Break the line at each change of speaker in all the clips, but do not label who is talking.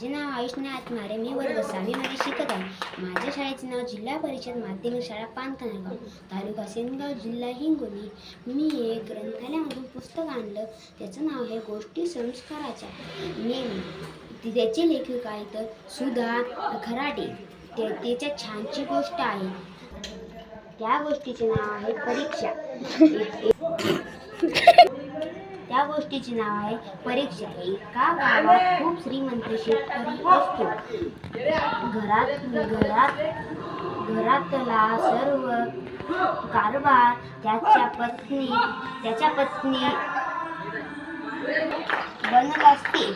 माझे नाव आयुष नाथ मी वर्ग सहावीमध्ये शिकत आहे. माझ्या शाळेचे नाव जिल्हा परिषद माध्यमिक शाळा पानकनागाव तालुका सेनगाव जिल्हा हिंगोली. मी एक ग्रंथालयामधून पुस्तक आणलं. त्याचं नाव आहे गोष्टी संस्काराच्या. मी त्याचे लेखक आहेत सुधा खराटे ते त्याच्या छानची गोष्ट आहे. त्या गोष्टीचे नाव आहे परीक्षा. त्या गोष्टीचे नाव आहे परीक्षा. एका गावात खूप श्रीमंत शेतकरी असतो. घरात घरात घरातला सर्व कारभार त्याच्या पत्नी त्याच्या पत्नी बनत असते.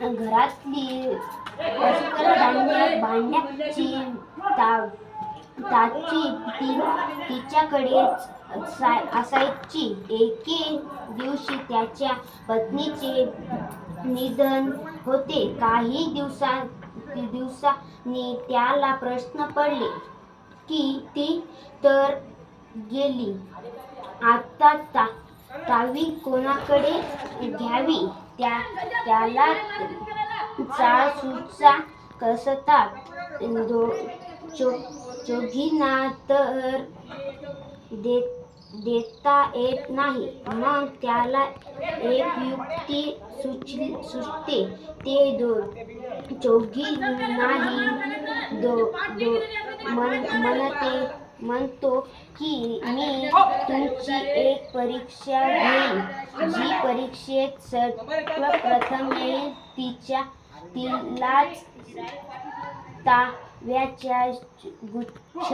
घरातली अस्तर धान्य भांड्याची ताची ती तिच्याकडे असायची. एके दिवशी त्याच्या पत्नीचे निधन होते. काही दिवसा दिवसांनी त्याला प्रश्न पडले की ती तर गेली. आता ता तावी कोणाकडे घ्यावी? त्या त्याला चाळ सुचा कसतात दो चो चोघींना तर दे देता येत नाही. मग त्याला एक युक्ती सुचली सुचते. ते दो चौघी नाही दो दो मन म्हणते म्हणतो की मी तुमची एक परीक्षा घेईन. जी परीक्षेत सर्वप्रथम येईल तिच्या तिलाच ता व्याच्या गुच्छ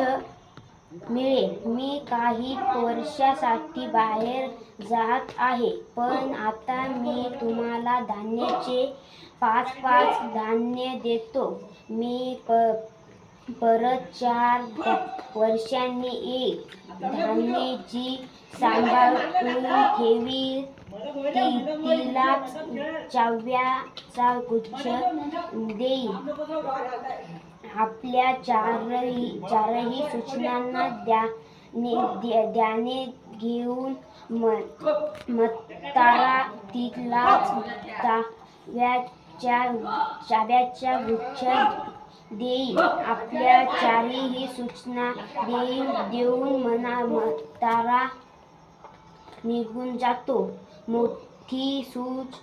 मिळेल. मी काही वर्षासाठी बाहेर जात आहे पण आता मी तुम्हाला धान्याचे पाच पाच धान्य देतो. मी प परत चार वर्षांनी एक धान्य जी सांभाळून ठेवी. तिला चाव्याचा गुच्छ देईल आपल्या चारही चारही सूचनांना द्या ने- द्या- द्याने घेऊन म म्हातारा तिलाच चाव्याच्या चाव्याच्या देईल आपल्या चारही सूचना देईल देऊन मना मतारा निघून जातो. मोठ सूच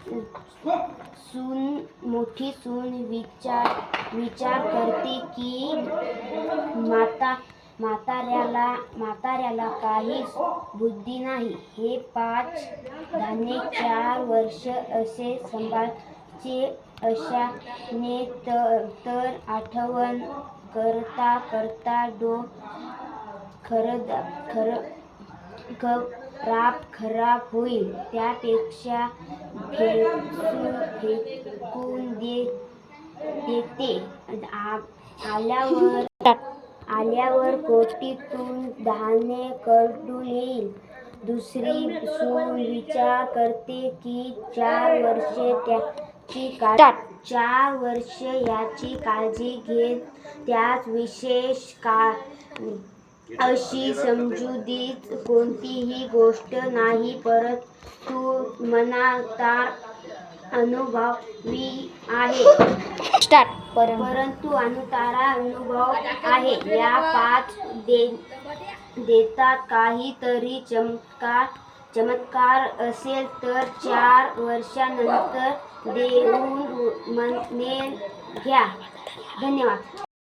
सून मोठी सून विचार विचार करते की माता म्हाताऱ्याला म्हाताऱ्याला काहीच बुद्धी नाही. हे पाच धान्य चार वर्ष असे सांभाळचे अशाने तर तर आठवण करता करता डो खरद खर खराब खराब होईल त्यापेक्षा फेकून दे देते. आ- आल्यावर आल्यावर कोटीतून धान्यकडून येईल. दुसरी सून विचार करते की चार वर्षे त्याची का चार वर्ष याची काळजी घेत त्यात विशेष का अशी समजुतीत कोणतीही गोष्ट नाही परंतु मनातार अनुभवी आहे. परंतु अनुतारा अनुभव आहे. या पाच दे देतात काहीतरी चमत्कार चमत्कार असेल तर चार वर्षानंतर देऊन मनेल घ्या. धन्यवाद.